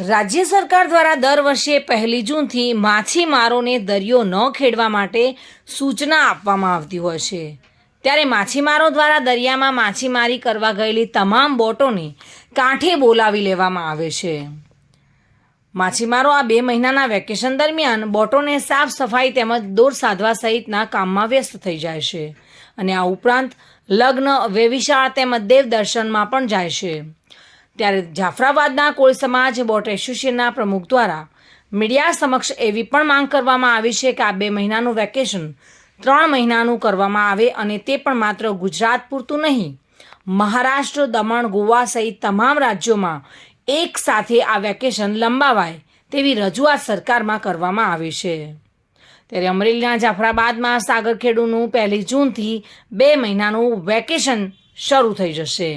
રાજ્ય સરકાર દ્વારા દર વર્ષે પહેલી જૂનથી માછીમારોને દરિયો ન ખેડવા માટે સૂચના આપવામાં આવતી હોય છે. ત્યારે માછીમારો દ્વારા દરિયામાં માછીમારી કરવા ગયેલી તમામ બોટોને કાંઠે બોલાવી લેવામાં આવે છે. માછીમારો આ બે મહિનાના વેકેશન દરમિયાન બોટોને સાફ સફાઈ તેમજ દોર સાધવા સહિતના કામમાં વ્યસ્ત થઈ જાય છે અને આ ઉપરાંત લગ્ન, વેવિશાળ તેમજ દેવ દર્શનમાં પણ જાય છે. ત્યારે જાફરાબાદના કોળ સમાજ બોટ એસોસિએશનના પ્રમુખ દ્વારા મીડિયા સમક્ષ એવી પણ માંગ કરવામાં આવી છે કે આ બે મહિનાનું વેકેશન ત્રણ મહિનાનું કરવામાં આવે અને તે પણ માત્ર ગુજરાત પૂરતું નહીં, મહારાષ્ટ્ર, દમણ, ગોવા સહિત તમામ રાજ્યોમાં એક સાથે આ વેકેશન લંબાવાય તેવી રજૂઆત સરકારમાં કરવામાં આવી છે. ત્યારે અમરેલીના જાફરાબાદમાં સાગરખેડુનું પહેલી જૂનથી બે મહિનાનું વેકેશન શરૂ થઈ જશે.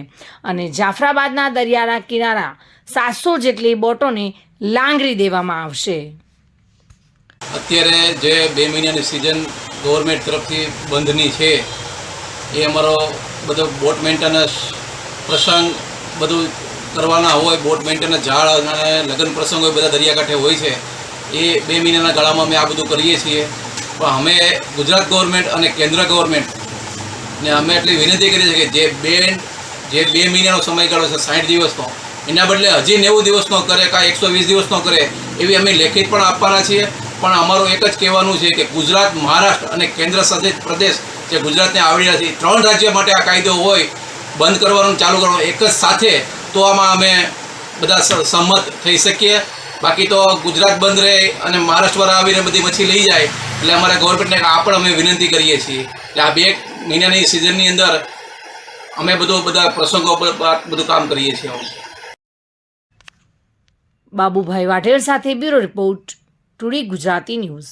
અને જાફરાબાદના દરિયાના કિનારા સાતસો જેટલી બોટોને લાંગરી દેવામાં આવશે. અત્યારે જે બે મહિનાની સિઝન ગવર્મેન્ટ તરફથી બંધની છે, એ અમારો બધો બોટ મેન્ટેનન્સ પ્રસંગ બધું કરવાના હોય બોટ મેન્ટેનન્સ ઝાડ અને લગ્ન પ્રસંગ હોય, બધા દરિયાકાંઠે હોય છે. એ બે મહિનાના ગાળામાં અમે આ બધું કરીએ છીએ. પણ અમે ગુજરાત ગવર્મેન્ટ અને કેન્દ્ર ગવર્મેન્ટ ને અમે એટલી વિનંતી કરી છે કે જે બે જે બે મહિનાનો સમયગાળો છે સાઠ દિવસનો, એના બદલે હજી નેવું દિવસનો કરે કાં એકસો વીસ દિવસનો કરે, એવી અમે લેખિત પણ આપવાના છીએ. પણ અમારું એક જ કહેવાનું છે કે ગુજરાત, મહારાષ્ટ્ર અને કેન્દ્ર શાસિત પ્રદેશ જે ગુજરાતને આવડી નથી ત્રણ રાજ્ય માટે આ કાયદો હોય, બંધ કરવાનું ચાલુ કરવાનું એક જ સાથે તો આમાં અમે બધા સંમત થઈ શકીએ. બાકી તો ગુજરાત બંધ રહે અને મહારાષ્ટ્રવાળા આવીને બધી મચ્છી લઈ જાય, એટલે અમારા ગવર્મેન્ટને આ પણ અમે વિનંતી કરીએ છીએ. એટલે આ બે મહિનાની સિઝનની અંદર અમે બધો બધા પ્રસંગો પર બધું કામ કરીએ છીએ બાબુભાઈ વાઢેર સાથે bureau report, today Gujarati news.